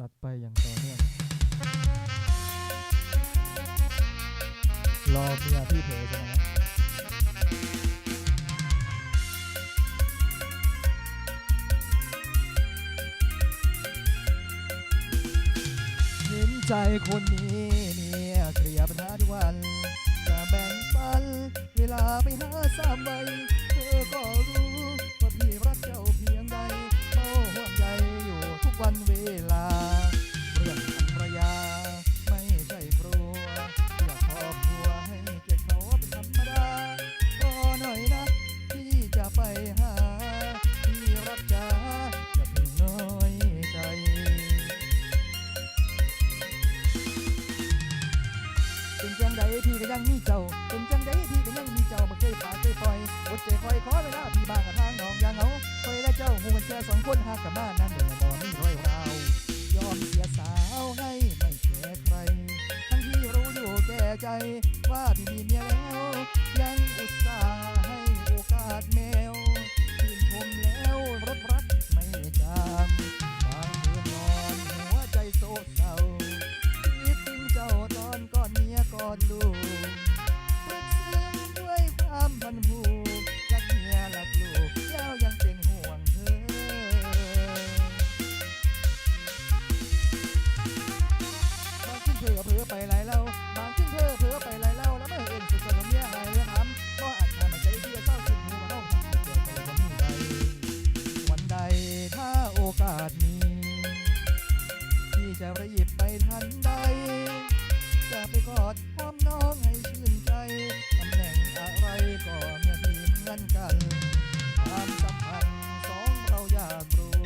จัดไปอย่างต่อเนื่องรอเมียพี่เผยใช่ไหมฮะเห็นใจคนนี้เนี่ยเคลียร์ปัญหาทุกวัน จะแบ่งปัน เวลาไปหาสามใบ เป็นจังใดพี่ก็ยังมีเจ้า เป็นจังใดพี่ก็ยังมีเจ้าบ่เคยปากเคยปล่อยอดใจคอยขอเวลาพี่บ้างกับทางน้องอย่างเหงาคอยและเจ้าหูกันแค่สองคนหากกับบ้านนั้นเดินบ่มีรอยราวยอมเสียสาวให้ไม่แคร์ใคร ทั้งที่รู้อยู่แก่ใจว่าพี่มีเมียแล้ว ยังอุตส่าห์ให้โอกาสแม จะรีบไปทันใด จะไปกอดหอมน้องให้ชื่นใจตำแหน่งอะไรก็เมื่อพี่เหมือนกันความสัมพันธ์สองเราอยากรู้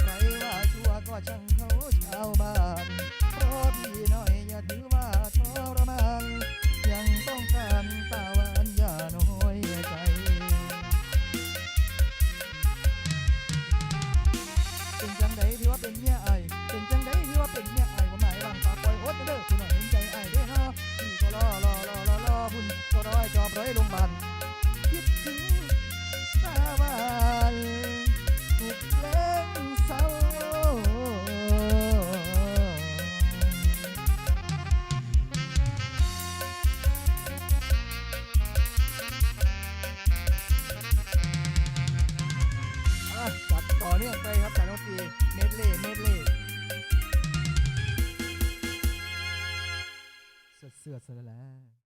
ใครว่าชั่วก็ช่างเขาชาวบ้านเพราะพี่หน่อยอย่าถือว่าทรมานยังต้องการตาหวานอย่าน้อยใจเป็นจังใดที่ว่าเป็นเมีย ลงพยาบาลคิดถึงตาหวานถูกเพลงเศร้าจัดต่อเนื่องไปครับจากน้องตีเมดเล่เมดเล่เสือเสือดซะแล้ว